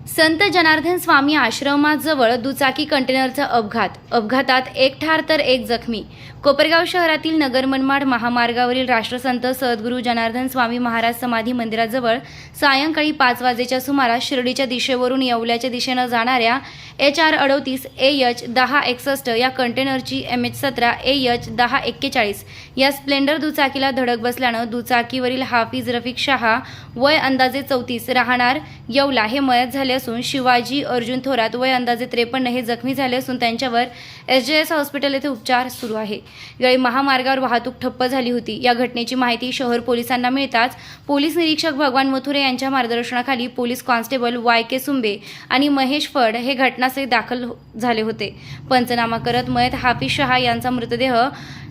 संत जनार्दन स्वामी आश्रमाजवळ दुचाकी कंटेनरचा अपघात. अपघातात एक ठार तर एक जखमी. कोपरगाव शहरातील नगर मनमाड महामार्गावरील राष्ट्रसंत सद्गुरू जनार्दन स्वामी महाराज समाधी मंदिराजवळ सायंकाळी पाच वाजेच्या सुमारास शिर्डीच्या दिशेवरून येवल्याच्या दिशेनं जाणाऱ्या एच आर अडोतीस ए एच दहा एकसष्ट या कंटेनरची एम एच सतरा ए एच दहा एक्केचाळीस या स्प्लेंडर दुचाकीला धडक बसल्यानं दुचाकीवरील हाफिज रफिक शहा वय अंदाजे चौतीस राहणार येवला हे मयत झाले असून शिवाजी अर्जुन थोरात वय अंदाजे त्रेपन्न हे जखमी झाले असून त्यांच्यावर एस जे एस हॉस्पिटल येथे उपचार सुरू आहे. यावेळी महामार्गावर वाहतूक ठप्प झाली होती. या घटनेची माहिती शहर पोलिसांना मिळताच पोलीस निरीक्षक भगवान मथुरे यांच्या मार्गदर्शनाखाली police constable Y K Sumbe आणि महेश फड हे घटनास्थळी दाखल हो- झाले होते. पंचनामा करत मयत हाफिज शहा यांचा मृतदेह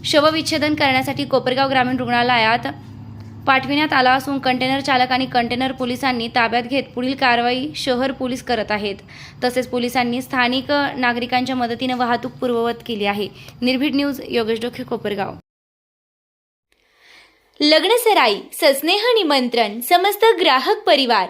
शवविच्छेदन करण्यासाठी कोपरगाव ग्रामीण रुग्णालयात पाठविण्यात आला असून कंटेनर चालक आणि कंटेनर पोलिसांनी ताब्यात घेत पुढील कारवाई शहर पोलीस करत आहेत. तसेच पोलिसांनी स्थानिक नागरिकांच्या मदतीने वाहतूक पूर्ववत केली आहे. निर्भीड न्यूज योगेश डोखे कोपरगाव. लग्नसराई सस्नेह निमंत्रण समस्त ग्राहक परिवार